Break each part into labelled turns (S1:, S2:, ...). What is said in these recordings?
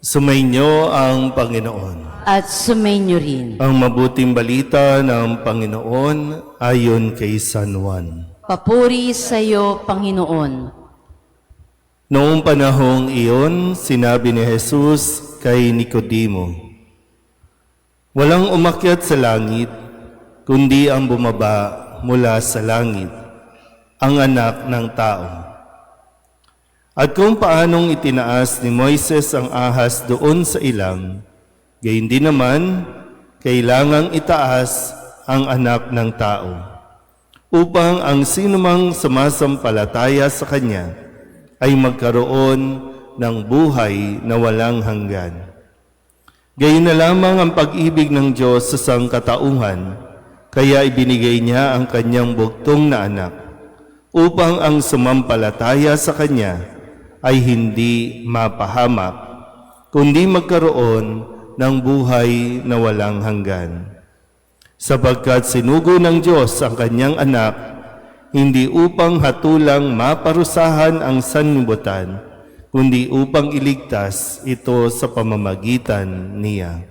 S1: Sumainyo ang Panginoon.
S2: at sumainyo rin.
S1: Ang mabuting balita ng Panginoon ayon kay San Juan.
S2: Papuri sa iyo, Panginoon.
S1: Noong panahong iyon, sinabi ni Jesus kay Nicodemo, Walang umakyat sa langit, kundi ang bumaba mula sa langit, ang anak ng tao. At kung paanong itinaas ni Moises ang ahas doon sa ilang, gayon din naman, kailangang itaas ang anak ng tao, upang ang sinumang sumasampalataya sa Kanya ay magkaroon ng buhay na walang hanggan. Gayon na lamang ang pag-ibig ng Diyos sa sangkatauhan, kaya ibinigay niya ang kanyang bugtong na anak, upang ang sumampalataya sa Kanya ay hindi mapahamak, kundi magkaroon ng buhay na walang hanggan. Sapagkat sinugo ng Diyos ang kanyang anak, hindi upang hatulang maparusahan ang sanlibutan, kundi upang iligtas ito sa pamamagitan niya.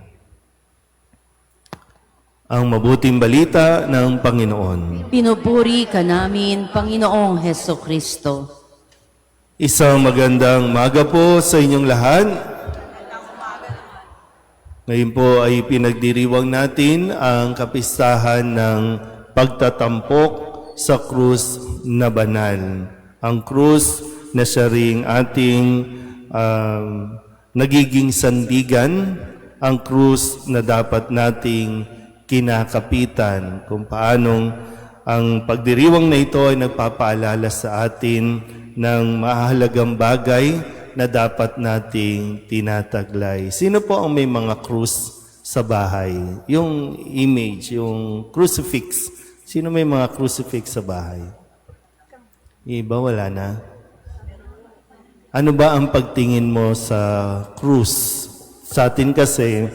S1: Ang mabuting balita ng Panginoon.
S2: Pinupuri ka namin, Panginoong Heso Kristo.
S1: Isang magandang maga po sa inyong lahat. Ngayon po ay pinagdiriwang natin ang kapistahan ng pagtatampok sa krus na banal. Ang krus na siya ring ating um, nagiging sandigan, ang krus na dapat nating kinakapitan kung paanong ang pagdiriwang na ito ay nagpapaalala sa atin ng mahalagang bagay na dapat nating tinataglay. Sino po ang may mga krus sa bahay? Yung image, yung crucifix. Sino may mga crucifix sa bahay? Iba, wala na. Ano ba ang pagtingin mo sa krus? Sa atin kasi,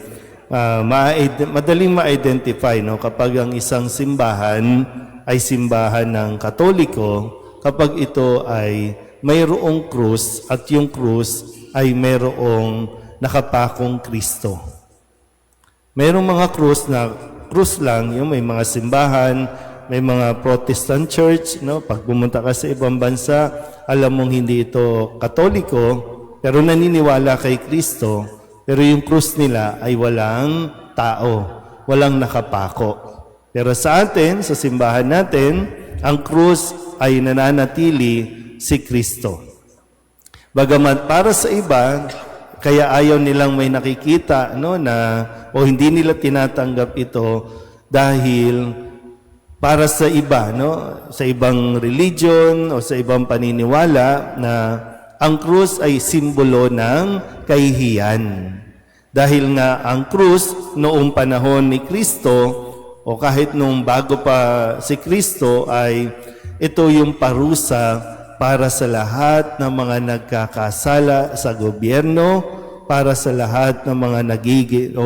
S1: ah, ma- madaling ma-identify no? kapag ang isang simbahan ay simbahan ng katoliko, kapag ito ay mayroong krus at yung krus ay mayroong nakapakong Kristo. Mayroong mga krus na krus lang, yung may mga simbahan, may mga Protestant church, no? Pag pumunta ka sa ibang bansa, alam mong hindi ito katoliko, pero naniniwala kay Kristo, pero yung krus nila ay walang tao, walang nakapako. Pero sa atin, sa simbahan natin, ang krus ay nananatili si Kristo. Bagamat para sa iba, kaya ayaw nilang may nakikita no na o hindi nila tinatanggap ito dahil para sa iba no sa ibang religion o sa ibang paniniwala na ang krus ay simbolo ng kahihiyan. Dahil nga ang krus noong panahon ni Kristo o kahit nung bago pa si Kristo ay ito yung parusa para sa lahat ng mga nagkakasala sa gobyerno, para sa lahat ng mga nagigi o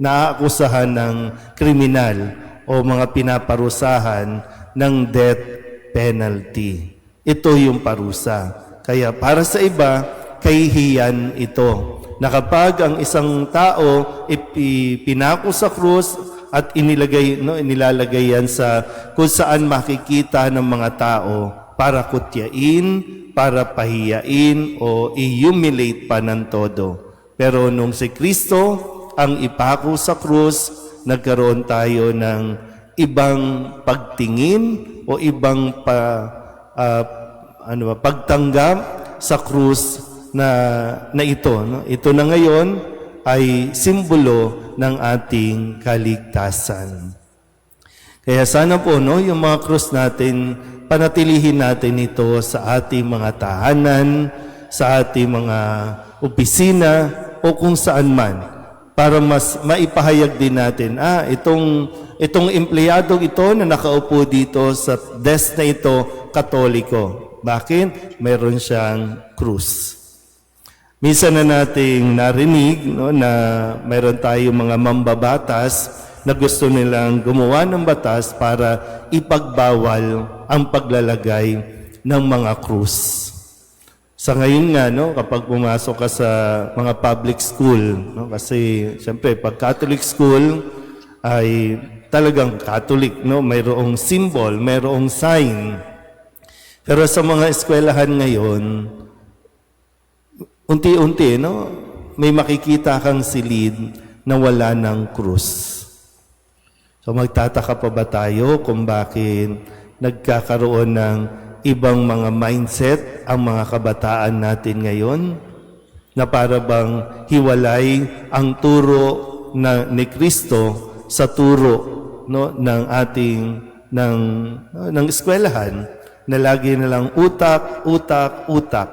S1: naaakusahan ng kriminal o mga pinaparusahan ng death penalty. Ito yung parusa. Kaya para sa iba, kahihiyan ito. Na kapag ang isang tao ipinako sa krus at inilagay no inilalagay yan sa kung saan makikita ng mga tao para kutyain, para pahiyain o i-humiliate pa ng todo. Pero nung si Kristo ang ipako sa krus, nagkaroon tayo ng ibang pagtingin o ibang pa, ah, ano ba, pagtanggap sa krus na, na ito. No? Ito na ngayon ay simbolo ng ating kaligtasan. Kaya sana po no, yung mga krus natin, panatilihin natin ito sa ating mga tahanan, sa ating mga opisina o kung saan man para mas maipahayag din natin, ah, itong, itong empleyadong ito na nakaupo dito sa desk na ito, katoliko. Bakit? Meron siyang krus. Minsan na nating narinig no, na mayroon tayong mga mambabatas na gusto nilang gumawa ng batas para ipagbawal ang paglalagay ng mga krus. Sa ngayon nga, no, kapag pumasok ka sa mga public school, no, kasi siyempre pag Catholic school ay talagang Catholic, no, mayroong symbol, mayroong sign. Pero sa mga eskwelahan ngayon, unti-unti, no, may makikita kang silid na wala ng krus. So magtataka pa ba tayo kung bakit nagkakaroon ng ibang mga mindset ang mga kabataan natin ngayon? Na para bang hiwalay ang turo na ni Kristo sa turo no ng ating ng ng eskwelahan na lagi na lang utak, utak, utak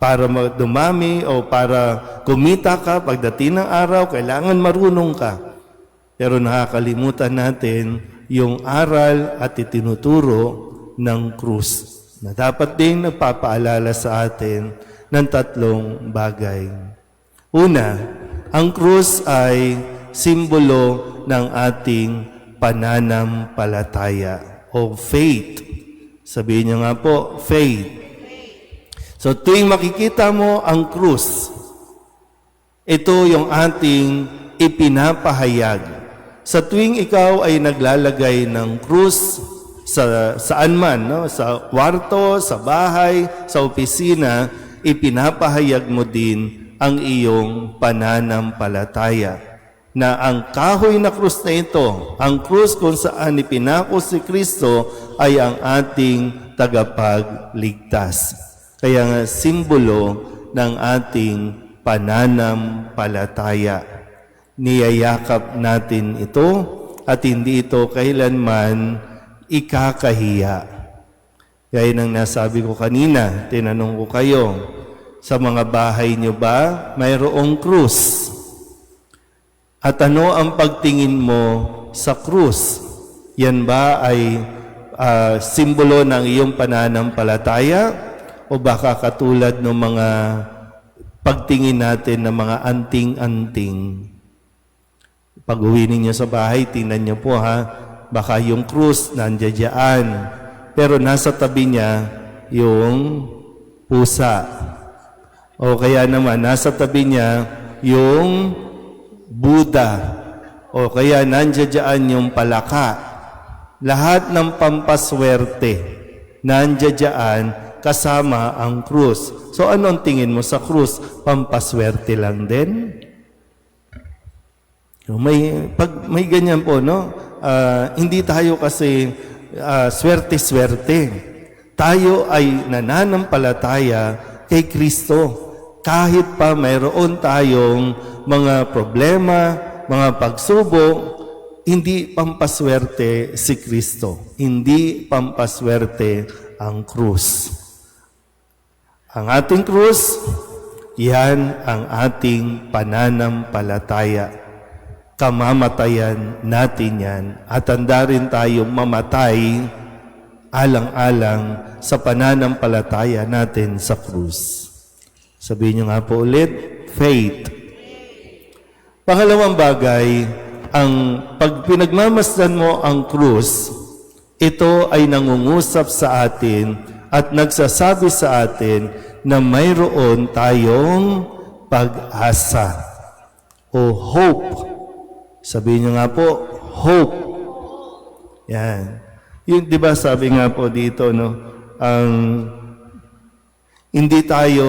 S1: para dumami o para kumita ka pagdating ng araw, kailangan marunong ka. Pero nakakalimutan natin yung aral at itinuturo ng krus na dapat ding nagpapaalala sa atin ng tatlong bagay. Una, ang krus ay simbolo ng ating pananampalataya o faith. Sabihin niyo nga po, faith. So tuwing makikita mo ang krus, ito yung ating ipinapahayag. Sa tuwing ikaw ay naglalagay ng krus sa saan man, no? sa kwarto, sa bahay, sa opisina, ipinapahayag mo din ang iyong pananampalataya na ang kahoy na krus na ito, ang krus kung saan ipinako si Kristo ay ang ating tagapagligtas. Kaya nga simbolo ng ating pananampalataya. Niyayakap natin ito at hindi ito kailanman ikakahiya. Gaya ng nasabi ko kanina, tinanong ko kayo, sa mga bahay niyo ba mayroong krus? At ano ang pagtingin mo sa krus? Yan ba ay ah, simbolo ng iyong pananampalataya? O baka katulad ng mga pagtingin natin ng mga anting-anting? Pag uwi ninyo sa bahay, tingnan niyo po ha, baka yung krus nandiyan pero nasa tabi niya yung pusa. O kaya naman, nasa tabi niya yung Buddha. O kaya nandiyan yung palaka. Lahat ng pampaswerte nandiyan kasama ang krus. So ano ang tingin mo sa krus? Pampaswerte lang din? So, May pag may ganyan po no. ah, hindi tayo kasi ah, swerte-swerte. Tayo ay nananampalataya kay Kristo. Kahit pa mayroon tayong mga problema, mga pagsubok, hindi pampaswerte si Kristo. Hindi pampaswerte ang krus. Ang ating krus, yan ang ating pananampalataya kamamatayan natin yan at handa rin tayong mamatay alang-alang sa pananampalataya natin sa krus. Sabihin niyo nga po ulit, faith. Pangalawang bagay, ang pag pinagmamasdan mo ang krus, ito ay nangungusap sa atin at nagsasabi sa atin na mayroon tayong pag-asa o hope. Sabihin niyo nga po, hope. Yan. Yung, di ba sabi nga po dito, no, ang hindi tayo,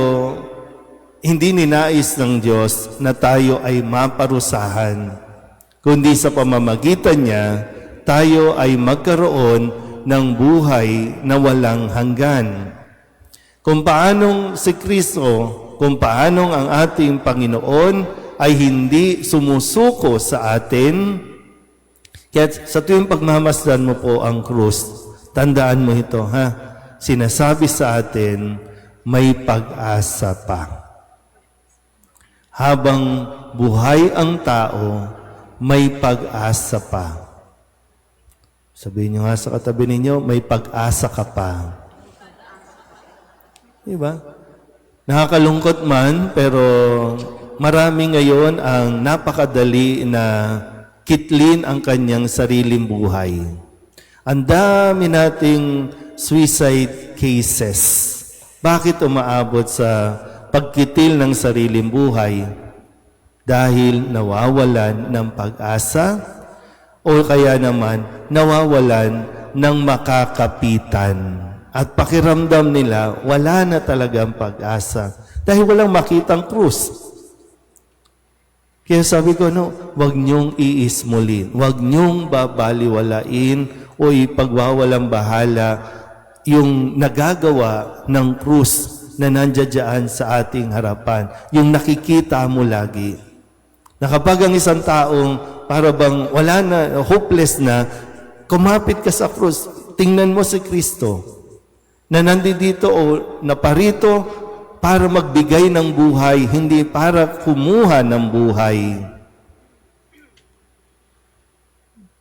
S1: hindi ninais ng Diyos na tayo ay maparusahan, kundi sa pamamagitan niya, tayo ay magkaroon ng buhay na walang hanggan. Kung paanong si Kristo, kung paanong ang ating Panginoon ay hindi sumusuko sa atin, kaya sa tuwing pagmamasdan mo po ang krus, tandaan mo ito, ha? Sinasabi sa atin, may pag-asa pa. Habang buhay ang tao, may pag-asa pa. Sabihin niyo nga sa katabi ninyo, may pag-asa ka pa. Di ba? Nakakalungkot man, pero marami ngayon ang napakadali na kitlin ang kanyang sariling buhay. Ang dami nating suicide cases. Bakit umaabot sa pagkitil ng sariling buhay? Dahil nawawalan ng pag-asa o kaya naman nawawalan ng makakapitan. At pakiramdam nila, wala na talagang pag-asa. Dahil walang makitang krus. Kaya sabi ko, no, wag niyong iismulin. Wag niyong babaliwalain o ipagwawalang bahala yung nagagawa ng krus na nandiyan sa ating harapan. Yung nakikita mo lagi. Na kapag ang isang taong para bang wala na, hopeless na, kumapit ka sa krus, tingnan mo si Kristo na nandito o naparito para magbigay ng buhay, hindi para kumuha ng buhay.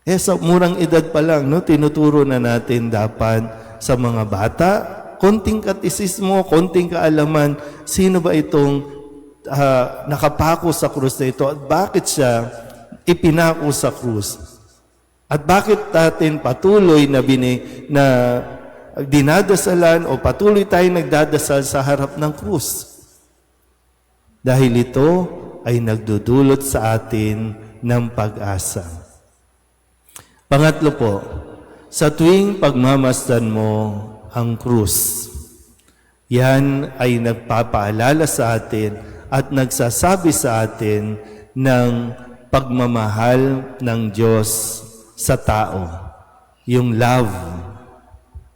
S1: Eh sa murang edad pa lang, no, tinuturo na natin dapat sa mga bata, konting katisismo, konting kaalaman, sino ba itong ah, nakapako sa krus na ito at bakit siya ipinako sa krus? At bakit natin patuloy na, bini, na dinadasalan o patuloy tayong nagdadasal sa harap ng krus? Dahil ito ay nagdudulot sa atin ng pag-asa. Pangatlo po, sa tuwing pagmamasdan mo ang krus, yan ay nagpapaalala sa atin at nagsasabi sa atin ng pagmamahal ng Diyos sa tao. Yung love.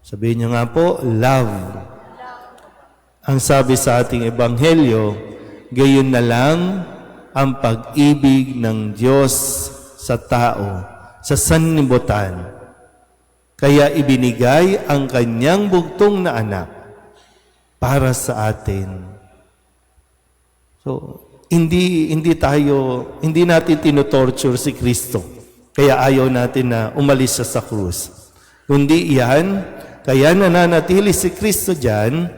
S1: Sabihin niyo nga po, love. Ang sabi sa ating ebanghelyo, gayon na lang ang pag-ibig ng Diyos sa tao, sa sanlibutan. Kaya ibinigay ang kanyang bugtong na anak para sa atin. So, hindi hindi tayo hindi natin tinotorture si Kristo. Kaya ayaw natin na umalis siya sa krus. Kundi iyan, kaya nananatili si Kristo diyan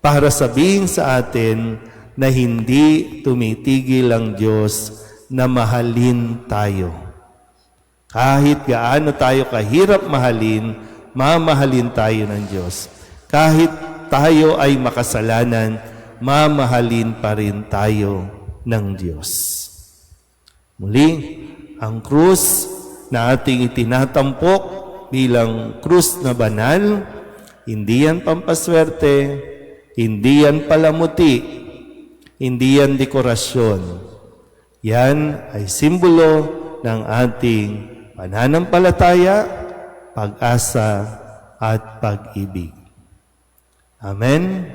S1: para sabihin sa atin na hindi tumitigil ang Diyos na mahalin tayo. Kahit gaano tayo kahirap mahalin, mamahalin tayo ng Diyos. Kahit tayo ay makasalanan, mamahalin pa rin tayo ng Diyos. Muli, ang krus na ating itinatampok bilang krus na banal, hindi yan pampaswerte, hindi yan palamuti, hindi yan dekorasyon. Yan ay simbolo ng ating pananampalataya, pag-asa, at pag-ibig. Amen.